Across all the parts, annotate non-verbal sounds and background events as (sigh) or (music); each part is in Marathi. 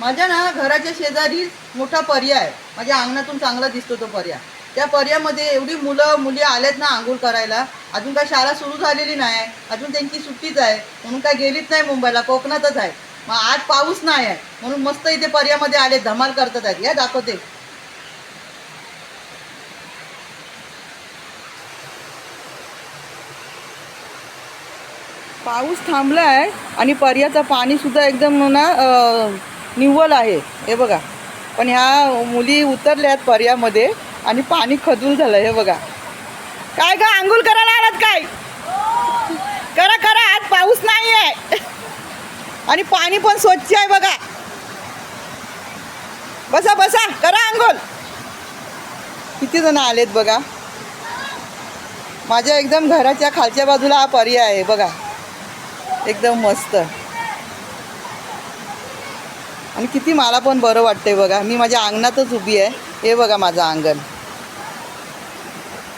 माझ्या ना घराच्या शेजारी मोठा पर्याय आहे. माझ्या अंगणातून चांगला दिसतो तो पर्याय त्या पर्यामध्ये एवढी मुलं मुली आलेत ना आंघोळ करायला. अजून काय शाळा सुरू झालेली नाही. अजून त्यांची सुट्टीच आहे. म्हणून काय गेलीच नाही मुंबईला. कोकणातच आहे. मग आज पाऊस नाही आहे. म्हणून मस्त इथे पर्यामध्ये आले. धमाल करतात आहेत या दाखवते. पाऊस थांबला आहे आणि पर्याचं पाणी सुद्धा एकदम ना निव्वल निव्वळ आहे. हे बघा. पण ह्या मुली उतरल्या आहेत पर्यामध्ये आणि पाणी खजूल झालं हे बघा. काय का आंघोळ करायला आलात काय? करा करा आज पाऊस नाही आहे आणि पाणी पण स्वच्छ आहे बघा. बसा बसा करा आंघोळ. किती जण आलेत बघा. माझ्या एकदम घराच्या खालच्या बाजूला हा पर्याय आहे बघा. एकदम मस्त. आणि किती मला पण बरं वाटतंय बघा. मी माझ्या अंगणातच उभी आहे. हे बघा माझं अंगण.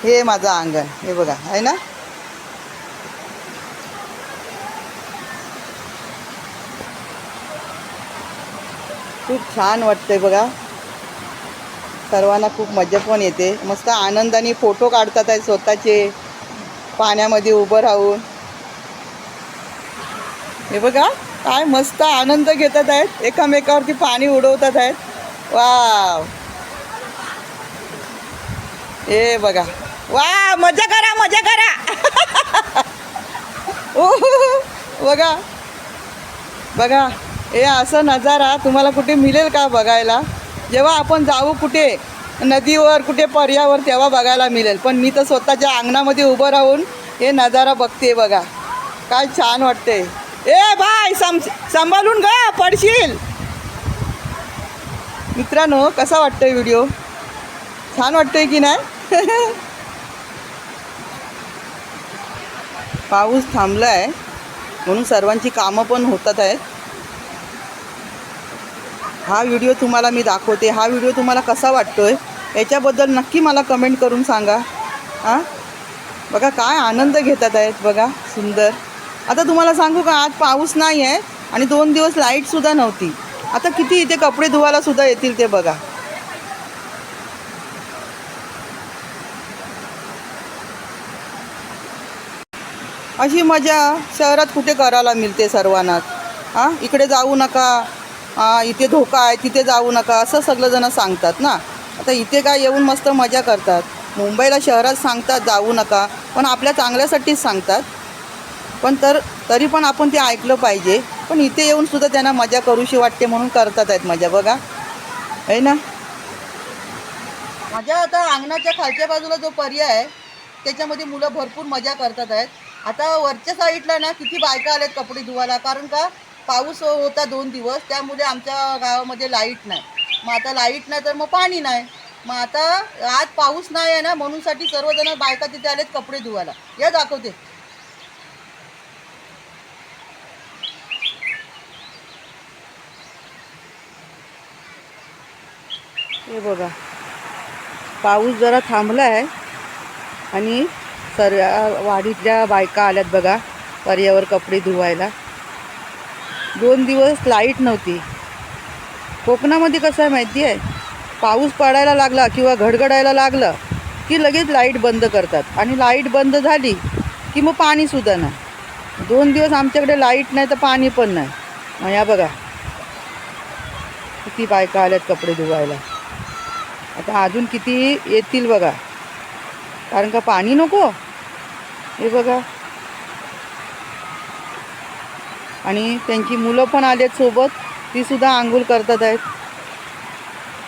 हे माझं अंगण. हे बघा. आहे ना? खूप छान वाटतंय बघा. सर्वांना खूप मजा पण येते. मस्त आनंदाने फोटो काढतात आहे स्वतःचे. पाण्यामध्ये उभं राहून. हे बघा. काय मस्त आनंद घेतात आहेत. एकामेकावरती पाणी उडवतात आहेत. वाव. हे बघा. वा मजा करा मजा करा. (laughs) ओ बघा. बघा हे असं नजारा तुम्हाला कुठे मिळेल का बघायला? जेव्हा आपण जाऊ कुठे नदीवर कुठे पर्यावर तेव्हा बघायला मिळेल. पण मी तर स्वतःच्या अंगणामध्ये उभं राहून हे नजारा बघते बघा. काय छान वाटते ए बाय सम सांभाळून ग पडशील. मित्रांनो कसा वाटतोय व्हिडिओ? छान वाटतोय की नाही? (laughs) पाऊस थांबला आहे म्हणून सर्वांची कामं पण होतात आहेत. हा व्हिडिओ तुम्हाला मी दाखवते. हा व्हिडिओ तुम्हाला कसा वाटतोय याच्याबद्दल नक्की मला कमेंट करून सांगा. हां? बघा काय आनंद घेतात आहेत बघा सुंदर. आता तुम्हाला सांगू का आज पाऊस नाही आहे आणि दोन दिवस लाईटसुद्धा नव्हती. आता किती इथे कपडे धुवायला सुद्धा येतील ते बघा. अशी मजा शहरात कुठे करायला मिळते सर्वांनाच हां इकडे जाऊ नका. हां इथे धोका आहे तिथे जाऊ नका. असं सगळंजणं सांगतात ना. आता इथे काय येऊन मस्त मजा करतात. मुंबईला शहरात सांगतात जाऊ नका. पण आपल्या चांगल्यासाठीच सांगतात. पण तर तरी पण आपण ते ऐकलं पाहिजे. पण इथे येऊन सुद्धा त्यांना मजा करूशी वाटते म्हणून करतात आहेत मजा बघा. आहे ना? माझ्या आता अंगणाच्या खालच्या बाजूला जो पर्याय आहे त्याच्यामध्ये मुलं भरपूर मजा करतात आहेत. आता वरच्या साईडला ना किती बायका आल्यात कपडे धुवायला कारण का पाऊस होता दोन दिवस त्यामुळे आमच्या गावामध्ये लाइट नाही. मग आता लाइट नाही तर मग पाणी नाही. मग आता आज पाऊस नाही आहे ना म्हणूनसाठी सर्वजण बायका तिथे आलेत कपडे धुवायला. या दाखवते. हे बघा. पाऊस जरा थांबला आहे आणि सर्व वाडीतल्या बायका आल्यात बघा पर्यावर कपडे धुवायला. दोन दिवस लाइट नव्हती. कोकणामध्ये कसं आहे माहिती आहे? पाऊस पडायला लागला किंवा घडघडायला लागलं की लगेच लाइट बंद करतात. आणि लाइट बंद झाली की मग पाणीसुद्धा नाही दोन दिवस आमच्याकडे लाइट नाही तर पाणी पण नाही. मग या बघा. किती बायका आल्यात कपडे धुवायला. आता अजून किती येतील बघा. कारण का पाणी नको? हे बघा. आणि त्यांची मुलं पण आलेत सोबत. ती सुद्धा आंघोळ करतात आहेत.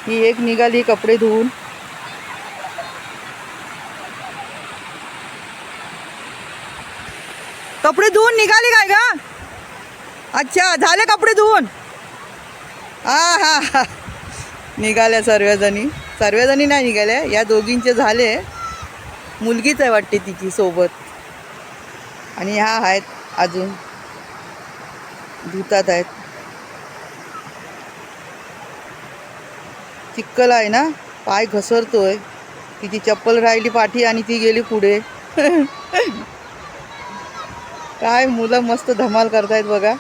ही एक निघाली कपडे धुवून. कपडे धुवून निघाली काय का अच्छा झाले कपडे धुवून. हा हा हा. निघाल्या सर्वजणी. सर्वजणी नाही निघाल्या या दोघींचे झाले. मुलगीच आहे वाटते तिची सोबत. आणि ह्या आहेत अजून. धुतात आहेत. चिक्कल आहे ना? पाय घसरतोय. तिची चप्पल राहिली पाठी आणि ती गेली पुढे. (laughs) काय मुलं मस्त धमाल करतायत बघा.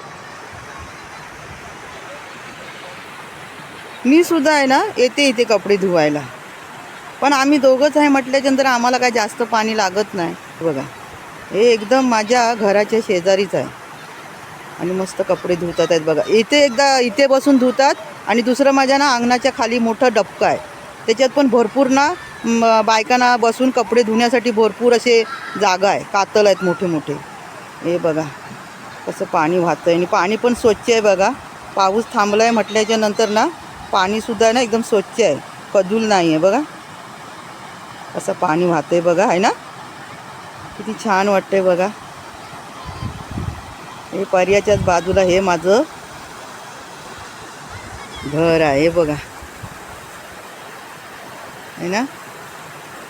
मी सुद्धा आहे ना येते इथे कपडे धुवायला. पण आम्ही दोघंच आहे म्हटल्याच्यानंतर आम्हाला काय जास्त पाणी लागत नाही. बघा हे एकदम माझ्या घराच्या शेजारीच आहे. आणि मस्त कपडे धुतात आहेत बघा. इथे एकदा इथे बसून धुतात आणि दुसरं माझ्या ना अंगणाच्या खाली मोठं डबकं आहे. त्याच्यात पण भरपूर ना बायकांना बसून कपडे धुण्यासाठी भरपूर असे जागा आहे. कातल आहेत मोठे मोठे हे बघा कसं पाणी वाहतं आहे आणि पाणी पण स्वच्छ आहे बघा. पाऊस थांबला आहे म्हटल्याच्या नंतर ना पाणीसुद्धा ना एकदम स्वच्छ आहे. कदूल नाही आहे बघा. असं पाणी वाहतं आहे बघा आहे ना? किती छान वाटतंय बघा. हे पर्याच्याच बाजूला हे माझं घर आहे बघा. आहे ना?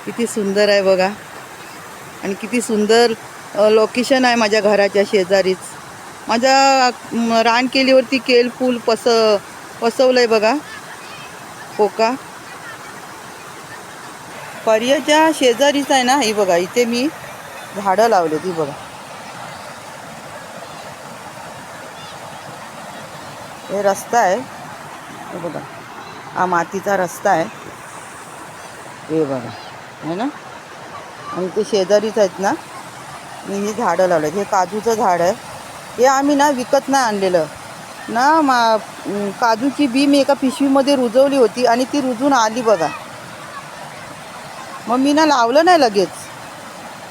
किती सुंदर आहे बघा. आणि किती सुंदर लोकेशन आहे माझ्या घराच्या शेजारीच. माझ्या रान रानकेलीवरती केल फूल पस पसवलं आहे बघा. पोका पर्याच्या शेजारीच आहे ना ही बघा इथे मी झाडं लावले ती बघा. हे रस्ता आहे. हे बघा हा मातीचा रस्ता आहे. हे बघा है ना? आणि ते शेजारीच आहेत ना मी ही झाडं लावलेत हे काजूचं झाड आहे. हे आम्ही ना विकत नाही आणलेलं. ना मा काजूची बी मी एका पिशवीमध्ये रुजवली होती आणि ती रुजून आली बघा. मग मी ना लावलं नाही लगेच.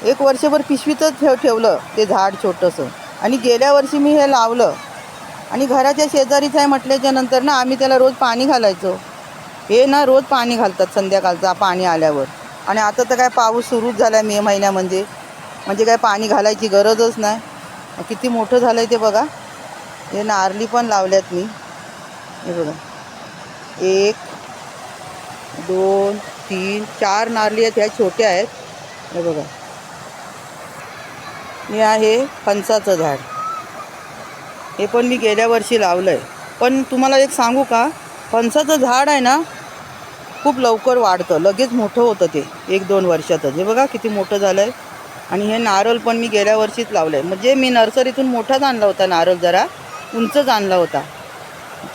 एक वर्षभर पिशवीतच ठेव ठेवलं ते झाड छोटंसं. आणि गेल्या वर्षी मी हे लावलं. आणि घराच्या शेजारीच आहे म्हटल्याच्या नंतर ना आम्ही त्याला रोज पाणी घालायचो. हे ना रोज पाणी घालतात संध्याकाळचा पाणी आल्यावर. आणि आता तर काय पाऊस सुरूच झाला आहे मे महिन्यामध्ये म्हणजे. म्हणजे. काय पाणी घालायची गरजच नाही. किती मोठं झालं आहे ते बघा. हे नारली पण लावल्यात मी. हे बघा. एक दोन तीन चार नारली आहेत ह्या छोट्या आहेत. हे बघा. हे आहे फणसाचं झाड. हे पण मी गेल्या वर्षी लावलं आहे पण तुम्हाला एक सांगू का? फणसाचं झाड आहे ना खूप लवकर वाढतं. लगेच मोठं होतं ते एक दोन वर्षातच. हे बघा किती मोठं झालं आहे आणि हे नारळ पण मी गेल्या वर्षीच लावलं आहे म्हणजे मी नर्सरीतून मोठाच आणला होता नारळ जरा. उंचच आणला होता.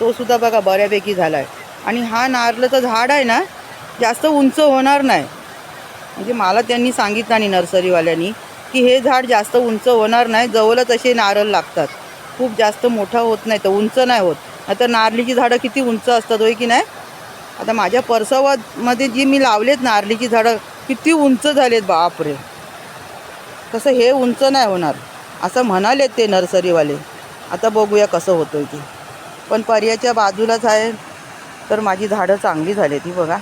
तोसुद्धा बघा बऱ्यापैकी झाला आहे आणि हा नारळाचं झाड आहे ना जास्त उंच होणार नाही. म्हणजे मला त्यांनी सांगितलं आणि नर्सरीवाल्यांनी की हे झाड जास्त उंच होणार नाही जवळच असे नारळ लागतात. खूप जास्त मोठा होत नाही तर उंच नाही होत. आता नारळीची झाडं किती उंच असतात होय की नाही? आता माझ्या परसवामध्ये जी मी लावलेत नारळीची झाडं किती उंच झालेत बापरे! तसं हे उंच नाही होणार. असं म्हणालेत ते नर्सरीवाले. आता बघूया कसं होतं ते. पण पर्याच्या बाजूलाच आहे. तर माझी झाडं चांगली झाली ती बघा.